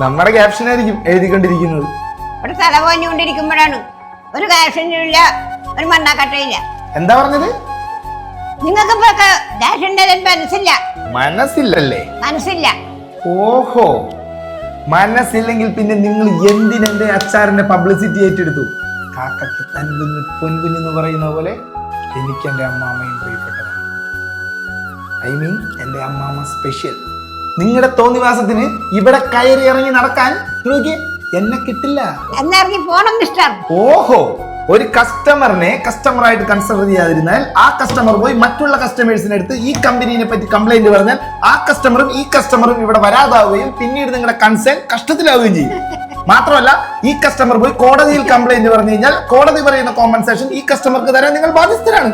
നമ്മുടെ ക്യാപ്ഷൻ ആയിരിക്കും എഴുതിക്കൊണ്ടിരിക്കുന്നത്. ഇവിടെ തല പോഞ്ഞുകൊണ്ടിരിക്കുമ്പോഴാണ് ഒരു ക്യാപ്ഷൻ ഇല്ല ഒരു മണ്ണാക്കട്ടയില്ല. എന്താ പറഞ്ഞത്? നിങ്ങൾക്ക് മനസ്സില്ല? മനസ്സില്ലല്ലേ? മനസ്സില്ല. ഓഹോ. മനസ്സില്ലെങ്കിൽ പിന്നെ നിങ്ങൾ എന്തിനെന്റെ അച്ചാറിന്റെ പബ്ലിസിറ്റി ഏറ്റെടുത്തു? കാക്കയ്ക്ക് തൻകുഞ്ഞ് പൊൻകുഞ്ഞെന്ന് പറയുന്ന പോലെ എനിക്ക് എന്റെ അമ്മാമ്മയും പ്രിയപ്പെട്ടതാണ് ഐ മീൻ എന്റെ അമ്മാമ്മ സ്പെഷ്യൽ നിങ്ങളുടെ തോന്നിവാസത്തിന് ഇവിടെ കയറി ഇറങ്ങി നടക്കാൻ നോക്കി എന്നെ കിട്ടില്ല. എന്നിറങ്ങി പോണം മിസ്റ്റർ ഓഹോ ഒരു കസ്റ്റമറിനെ കസ്റ്റമർ ആയിട്ട് കൺസിഡർ ചെയ്യാതിരുന്നാൽ ആ കസ്റ്റമർ പോയി മറ്റുള്ള കസ്റ്റമേഴ്സിനെ അടുത്ത് ഈ കമ്പനീനെ പറ്റി കംപ്ലൈന്റ് പറഞ്ഞാൽ ആ കസ്റ്റമറും ഈ കസ്റ്റമറും ഇവിടെ വരാതാവുകയും പിന്നീട് നിങ്ങളുടെ കൺസേൺ കഷ്ടത്തിലാവുകയും ചെയ്യും. മാത്രമല്ല ഈ കസ്റ്റമർ പോയി കോടതിയിൽ കംപ്ലൈന്റ് പറഞ്ഞു കഴിഞ്ഞാൽ കോടതി പറയുന്ന കോമ്പൻസേഷൻ ഈ കസ്റ്റമർക്ക് തരാൻ നിങ്ങൾ ബാധ്യസ്ഥരാണ്.